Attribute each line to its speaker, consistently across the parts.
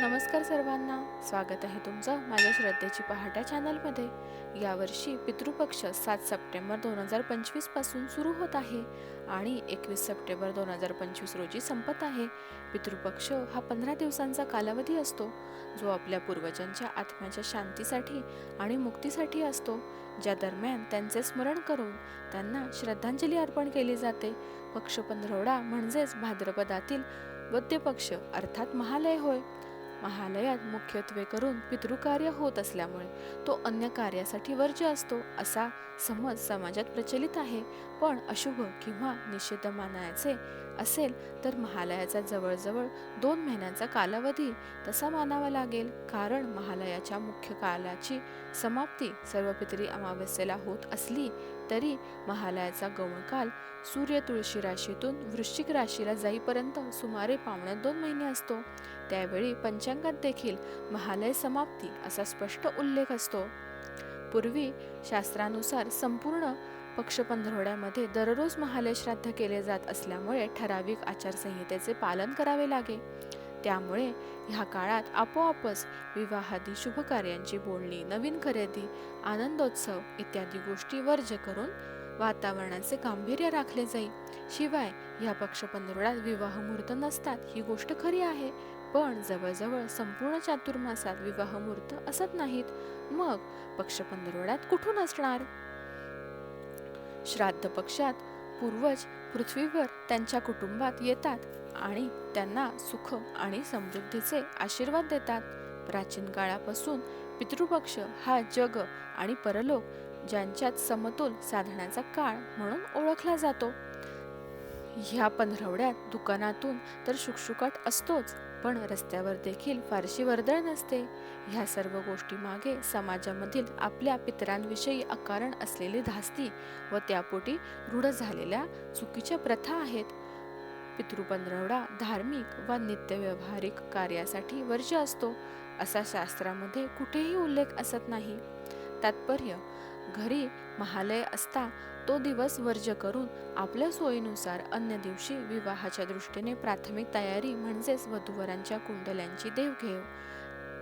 Speaker 1: नमस्कार सर्वांना. स्वागत आहे तुमचं माझ्या श्रद्धेची पहाटा चॅनलमध्ये. यावर्षी पितृपक्ष सात सप्टेंबर दोन हजार पंचवीसपासून सुरू होत आहे आणि एकवीस सप्टेंबर दोन हजार पंचवीस रोजी संपत आहे. पितृपक्ष हा पंधरा दिवसांचा कालावधी असतो जो आपल्या पूर्वजांच्या आत्म्याच्या शांतीसाठी आणि मुक्तीसाठी असतो ज्या दरम्यान त्यांचे स्मरण करून त्यांना श्रद्धांजली अर्पण केली जाते. पक्ष पंधरवडा म्हणजेच भाद्रपदातील वद्य पक्ष अर्थात महालय होय. महालयात मुख्यत्वे करून पितृकार्य होत असल्यामुळे तो अन्य कार्यासाठी वर्ज्य असतो असा समज समाजात प्रचलित आहे. पण अशुभ किंवा निषिद्ध मानायचे असेल तर महालयाचा जवळजवळ दोन महिन्यांचा कालावधी तसा मानावा लागेल. कारण महालयाच्या मुख्य कालाची समाप्ती सर्व पितरी अमावस्येला होत असली तरी महालयाचा गौणकाल सूर्य तुळशी राशीतून वृश्चिक राशीला जाईपर्यंत सुमारे पावणे दोन महिने असतो. त्यावेळी पंचांगात देखील महालय समाप्ती असा स्पष्ट उल्लेख असतो. पूर्वी शास्त्रानुसार संपूर्ण पक्ष पंधरवड्यामध्ये दररोज महालय श्राद्ध केले जात असल्यामुळे ठराविक आचारसंहितेचे पालन करावे लागे. त्यामुळे ह्या काळात आपोआपच विवाहादी शुभकार्यांची बोलणी नवीन खरेदी आनंदोत्सव इत्यादी गोष्टी वर्ज्य करून वातावरणाचे गांभीर्य राखले जाईल. शिवाय या पक्ष पंधरवड्यात विवाह मुहूर्त नसतात ही गोष्ट खरी आहे. पण जवळजवळ संपूर्ण चातुर्मासात विवाह मुहूर्त असत नाहीत. मग पक्ष पंधरवड्यात कुठून असणार? श्राद्ध पक्षात पूर्वज पृथ्वीवर त्यांच्या कुटुंबात येतात. आणि त्यांना सुख आणि समृद्धीचे आशीर्वाद देतात. प्राचीन काळापासून पितृपक्ष हा जग आणि परलोक ज्यांच्यात समतोल साधण्याचा काळ म्हणून ओळखला जातो. ह्या पंधरवड्यात दुकानातून तर शुकशुकाट असतोच पण रस्त्यावर देखील फारशी वर्दळ नसते. ह्या सर्व गोष्टी मागे समाजामधील आपल्या पितरांविषयी अकारण असलेली धास्ती व त्यापोटी रूढ झालेल्या चुकीच्या प्रथा आहेत. पितृपंधरवडा धार्मिक व नित्यव्यवहारिक कार्यासाठी वर्ज्य असतो असा शास्त्रामध्ये कुठेही उल्लेख असत नाही. तात्पर्य घरी महालय असता तो दिवस वर्ज्य करून आपल्या सोयीनुसार अन्य दिवशी विवाहाच्या दृष्टीने प्राथमिक तयारी म्हणजेच वधूवरांच्या कुंडल्यांची देवघेव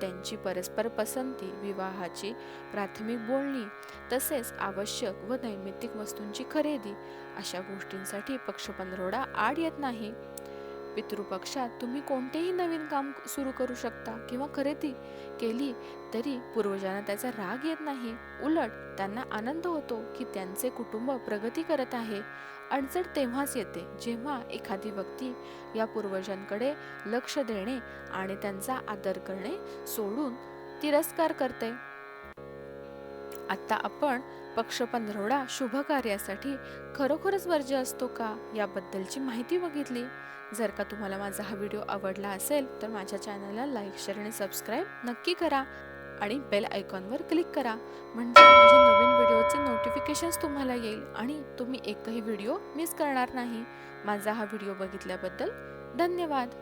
Speaker 1: त्यांची परस्पर पसंती विवाहाची प्राथमिक बोलणी तसेच आवश्यक व नैमित्तिक वस्तूंची खरेदी. अशा गोष्टींसाठी पक्षपंधरवडा आड येत नाही. पितृपक्षात तुम्ही कोणतेही नवीन काम सुरू करू शकता किंवा खरेदी केली तरी पूर्वजांना त्याचा राग येत नाही. उलट त्यांना आनंद होतो की त्यांचे कुटुंब प्रगती करत आहे. अडचण तेव्हाच येते जेव्हा एखादी व्यक्ती या पूर्वजांकडे लक्ष देणे आणि त्यांचा आदर करणे सोडून तिरस्कार करते. आता आपण पक्ष पंधरवडा शुभ कार्यासाठी खरोखरच वर्ज्य असतो का याबद्दलची माहिती बघितली. जर का तुम्हाला माझा हा व्हिडिओ आवडला असेल तर माझ्या चॅनलला लाईक शेअर आणि सबस्क्राईब नक्की करा आणि बेल आयकॉनवर क्लिक करा. म्हणजे माझ्या नवीन व्हिडिओचे नोटिफिकेशन्स तुम्हाला येईल आणि तुम्ही एकही व्हिडिओ मिस करणार नाही. माझा हा व्हिडिओ बघितल्याबद्दल धन्यवाद.